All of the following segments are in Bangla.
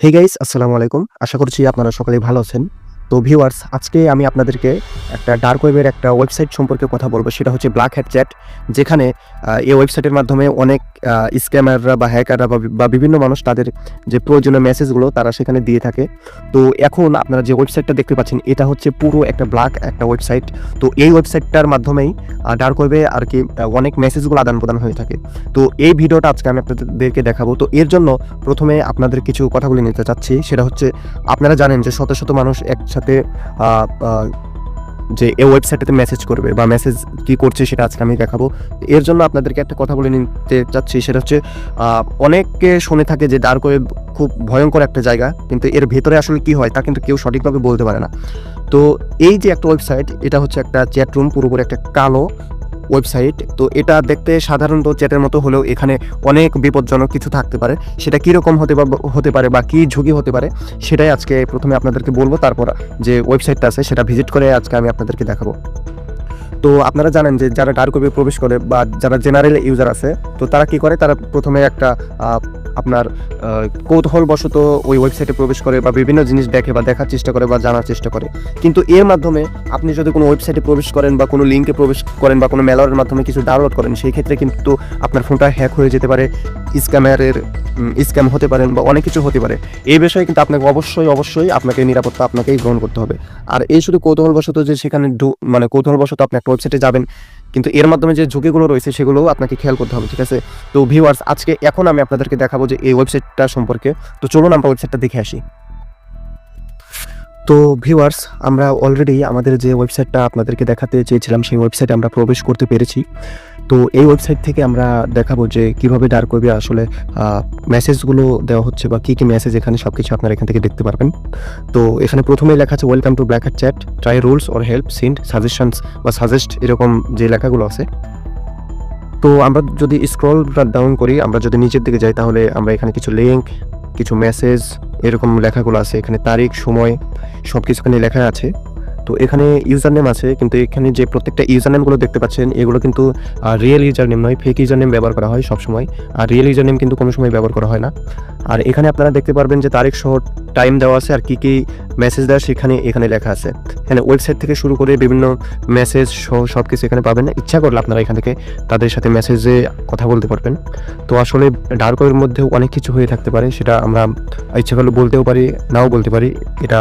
হে গাইস আসসালামু আলাইকুম আশা করছি আপনারা সকলেই ভালো আছেন। তো ভিউয়ার্স আজকে আমি আপনাদেরকে একটা ডার্ক ওয়েবের একটা ওয়েবসাইট সম্পর্কে কথা বলব, সেটা হচ্ছে ব্ল্যাক হ্যাট চ্যাট যেখানে এই ওয়েবসাইটের মাধ্যমে অনেক স্ক্যামাররা বা হ্যাকাররা বা বিভিন্ন মানুষ তাদের যে প্রয়োজনীয় মেসেজগুলো তারা সেখানে দিয়ে থাকে। তো এখন আপনারা যে ওয়েবসাইটটা দেখতে পাচ্ছেন, এটা হচ্ছে পুরো একটা ব্ল্যাক একটা ওয়েবসাইট তো এই ওয়েবসাইটটার মাধ্যমেই ডার্ক ওয়েবে আর কি অনেক মেসেজগুলো আদান প্রদান হয়ে থাকে। তো এই ভিডিওটা আজকে আমি আপনাদেরকে দেখাবো। তো এর জন্য প্রথমে আপনাদের কিছু কথাগুলি নিতে চাচ্ছি, সেটা হচ্ছে, আপনারা জানেন যে শত শত মানুষ একসাথে যে এই ওয়েবসাইটটাতে মেসেজ করবে বা মেসেজ কি করছে সেটা আজকে আমি দেখাবো। এর জন্য আপনাদেরকে একটা কথা বলে নিতে চাচ্ছি, সেটা হচ্ছে অনেকে শুনে থাকে যে ডার্ক ওয়েব খুব ভয়ঙ্কর একটা জায়গা, কিন্তু এর ভেতরে আসলে কি হয় তা কিন্তু কেউ সঠিকভাবে বলতে পারে না। তো এই যে একটা ওয়েবসাইট এটা হচ্ছে একটা চ্যাট রুম পুরোপুরি একটা কালো ওয়েবসাইট তো এটা দেখতে সাধারণত চ্যাটের মতো হলেও এখানে অনেক বিপজ্জনক কিছু থাকতে পারে। সেটা কীরকম হতে হতে পারে বা কী ঝুঁকি হতে পারে, সেটাই আজকে প্রথমে আপনাদেরকে বলব। তারপর যে ওয়েবসাইটটা আছে, সেটা ভিজিট করে আজকে আমি আপনাদেরকে দেখাবো। তো আপনারা জানেন যে যারা ডার্ক ওয়েবে প্রবেশ করে বা যারা জেনারেল ইউজার আছে, তো তারা কি করে? তারা প্রথমে একটা আপনার কৌতূহলবশত ওই ওয়েবসাইটে প্রবেশ করে বা বিভিন্ন জিনিস দেখে বা দেখার চেষ্টা করে বা জানার চেষ্টা করে। কিন্তু এর মাধ্যমে আপনি যদি কোনো ওয়েবসাইটে প্রবেশ করেন বা কোনো লিঙ্কে প্রবেশ করেন বা কোনো মেলারের মাধ্যমে কিছু ডাউনলোড করেন, সেই ক্ষেত্রে কিন্তু আপনার ফোনটা হ্যাক হয়ে যেতে পারে। স্ক্যামারের স্ক্যাম হতে পারেন বা অনেক কিছু হতে পারে। এই বিষয়ে কিন্তু আপনাকে অবশ্যই অবশ্যই আপনাকে নিরাপত্তা আপনাকেই গ্রহণ করতে হবে। আর এই শুধু কৌতূহলবশত যে সেখানে মানে কৌতূহলবশত আপনি একটা ওয়েবসাইটে যাবেন, কিন্তু এর মাধ্যমে যে ঝুঁকিগুলো রয়েছে সেগুলোও আপনাকে খেয়াল করতে হবে, ঠিক আছে? তো ভিউয়ার্স আজকে এখন আমি আপনাদেরকে দেখাবো যে এই ওয়েবসাইটটা সম্পর্কে। তো চলুন আমরা ওয়েবসাইটটা দেখে আসি। তো ভিউয়ার্স আমরা অলরেডি আমাদের যে ওয়েবসাইটটা আপনাদেরকে দেখাতে চেয়েছিলাম, সেই ওয়েবসাইটে আমরা প্রবেশ করতে পেরেছি। তো এই ওয়েবসাইট থেকে আমরা দেখাবো যে কীভাবে ডার্ক ওয়েবে আসলে মেসেজগুলো দেওয়া হচ্ছে বা কী কী মেসেজ এখানে সব কিছু আপনারা এখান থেকে দেখতে পারবেন। তো এখানে প্রথমেই লেখা আছে welcome to black chat try rules or help সিন্ড suggestions বা সাজেস্ট এরকম যে লেখাগুলো আছে। তো আমরা যদি স্ক্রল ডাউন করি, আমরা যদি নিচের দিকে যাই, তাহলে আমরা এখানে কিছু লিঙ্ক কিছু মেসেজ এরকম লেখাগুলো আছে। এখানে তারিখ, সময় সব কিছু এখানে লেখা আছে। তো এখানে ইউজার নেম আছে, কিন্তু এখানে যে প্রত্যেকটা ইউজার নেমগুলো দেখতে পাচ্ছেন, এগুলো কিন্তু রিয়েল ইউজার নেম নয় ফেক ইউজার নেম ব্যবহার করা হয় সবসময়। আর রিয়েল ইউজার নেম কিন্তু কোনো সময় ব্যবহার করা হয় না। আর এখানে আপনারা দেখতে পারবেন যে তারিখ সহ টাইম দেওয়া আছে আর কী কী মেসেজ দেওয়া সেখানে, এখানে লেখা আছে। এখানে ওয়েবসাইট থেকে শুরু করে বিভিন্ন মেসেজ সহ সব কিছু এখানে পাবেন না। ইচ্ছা করলে আপনারা এখান থেকে তাদের সাথে মেসেজে কথা বলতে পারবেন। তো আসলে ডার্ক ওয়েবের মধ্যেও অনেক কিছু হয়ে থাকতে পারে, সেটা আমরা ইচ্ছা করলে বলতেও পারি, নাও বলতে পারি। এটা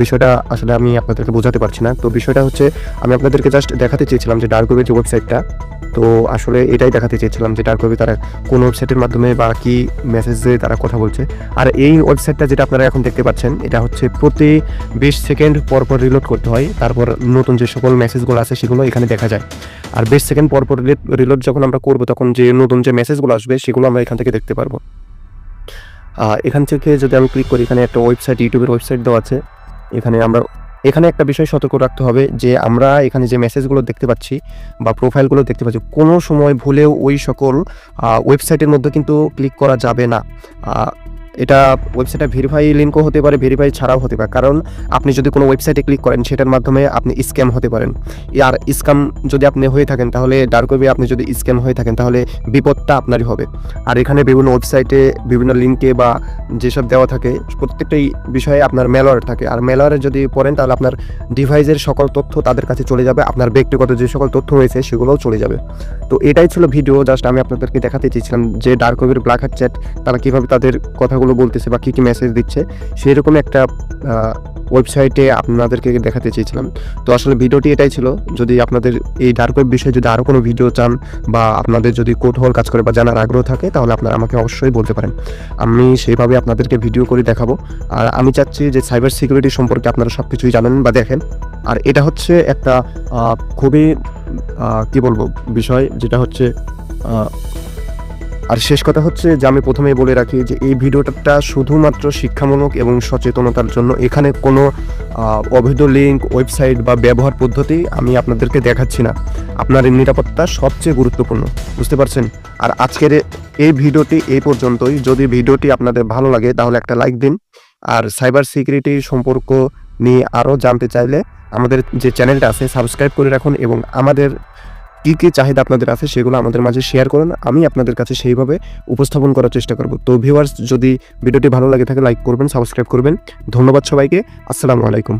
বিষয়টা আসলে আমি আপনাদেরকে বোঝাতে পারছি না। তো বিষয়টা হচ্ছে, আমি আপনাদেরকে জাস্ট দেখাতে চেয়েছিলাম যে ডার্ক ওয়েবের যে ওয়েবসাইটটা তো আসলে এটাই দেখাতে চেয়েছিলাম যে ডার্ক ওয়েবে তারা কোন ওয়েবসাইটের মাধ্যমে বা কি মেসেজে তারা কথা বলছে। আর এই ওয়েবসাইটটা যেটা আপনারা এখন দেখতে পাচ্ছেন, এটা হচ্ছে প্রতি বিশ সেকেন্ড পর পর রিলোড করতে হয়। তারপর নতুন যে সকল মেসেজগুলো আছে সেগুলো এখানে দেখা যায়। আর বিশ সেকেন্ড পর পর রিলোড যখন আমরা করব, তখন যে নতুন যে মেসেজগুলো আসবে, সেগুলো আমরা এখান থেকে দেখতে পারব। এখান থেকে যদি আমি ক্লিক করি, এখানে একটা ওয়েবসাইট ইউটিউবের ওয়েবসাইট দেওয়া আছে। এখানে আমরা এখানে একটা বিষয় সতর্ক রাখতে হবে যে আমরা এখানে যে মেসেজগুলো দেখতে পাচ্ছি বা প্রোফাইলগুলো দেখতে পাচ্ছি, কোনো সময় ভুলেও ওই সকল ওয়েবসাইটের মধ্যে কিন্তু ক্লিক করা যাবে না। এটা ওয়েবসাইটে ভেরিফাই লিঙ্কও হতে পারে ভেরিফাই ছাড়াও হতে পারে। কারণ আপনি যদি কোনো ওয়েবসাইটে ক্লিক করেন, সেটার মাধ্যমে আপনি স্ক্যাম হতে পারেন। আর স্ক্যাম যদি আপনি হয়ে থাকেন, তাহলে ডার্ক ওয়েবে আপনি যদি স্ক্যাম হয়ে থাকেন, তাহলে বিপদটা আপনারই হবে। আর এখানে বিভিন্ন ওয়েবসাইটে বিভিন্ন লিঙ্কে বা যেসব দেওয়া থাকে, প্রত্যেকটাই বিষয়ে আপনার মেলওয়ার থাকে। আর মেলওয়ারে যদি পড়েন, তাহলে আপনার ডিভাইসের সকল তথ্য তাদের কাছে চলে যাবে। আপনার ব্যক্তিগত যে সকল তথ্য রয়েছে, সেগুলোও চলে যাবে। তো এটাই ছিল ভিডিও জাস্ট আমি আপনাদেরকে দেখাতে চেয়েছিলাম যে ডার্ক ওয়েবের ব্ল্যাক হাট চ্যাট তারা কীভাবে তাদের কথাগুলো বলতেছে বা কী কী মেসেজ দিচ্ছে, সেরকম একটা ওয়েবসাইটে আপনাদেরকে দেখাতে চেয়েছিলাম। তো আসলে ভিডিওটি এটাই ছিল, যদি আপনাদের এই ডার্ক ওয়েব বিষয়ে যদি আরও কোনো ভিডিও চান বা আপনাদের যদি কৌতূহল কাজ করে বা জানার আগ্রহ থাকে, তাহলে আপনারা আমাকে অবশ্যই বলতে পারেন। আমি সেইভাবে আপনাদেরকে ভিডিও করে দেখাবো। আর আমি চাচ্ছি যে সাইবার সিকিউরিটি সম্পর্কে আপনারা সব কিছুই জানেন বা দেখেন। আর এটা হচ্ছে একটা খুবই কি বলব, বিষয় যেটা হচ্ছে আর শেষ কথা হচ্ছে যে আমি প্রথমেই বলে রাখি যে এই ভিডিওটা শুধুমাত্র শিক্ষামূলক এবং সচেতনতার জন্য। এখানে কোনো অবৈধ লিঙ্ক ওয়েবসাইট বা ব্যবহার পদ্ধতি আমি আপনাদেরকে দেখাচ্ছি না। আপনার নিরাপত্তা সবচেয়ে গুরুত্বপূর্ণ, বুঝতে পারছেন? আর আজকের এই ভিডিওটি এই পর্যন্তই। যদি ভিডিওটি আপনাদের ভালো লাগে তাহলে একটা লাইক দিন। আর সাইবার সিকিউরিটি সম্পর্ক নিয়ে আরও জানতে চাইলে আমাদের যে চ্যানেলটা আছে সাবস্ক্রাইব করে রাখুন এবং আমাদের কী কী চাহিদা আপনাদের আছে সেগুলো আমাদের মাঝে শেয়ার করুন। আমি আপনাদের কাছে সেইভাবে উপস্থাপন করার চেষ্টা করব। তো ভিউয়ার্স যদি ভিডিওটি ভালো লাগে থাকে লাইক করবেন সাবস্ক্রাইব করবেন। ধন্যবাদ সবাইকে। আসসালামু আলাইকুম।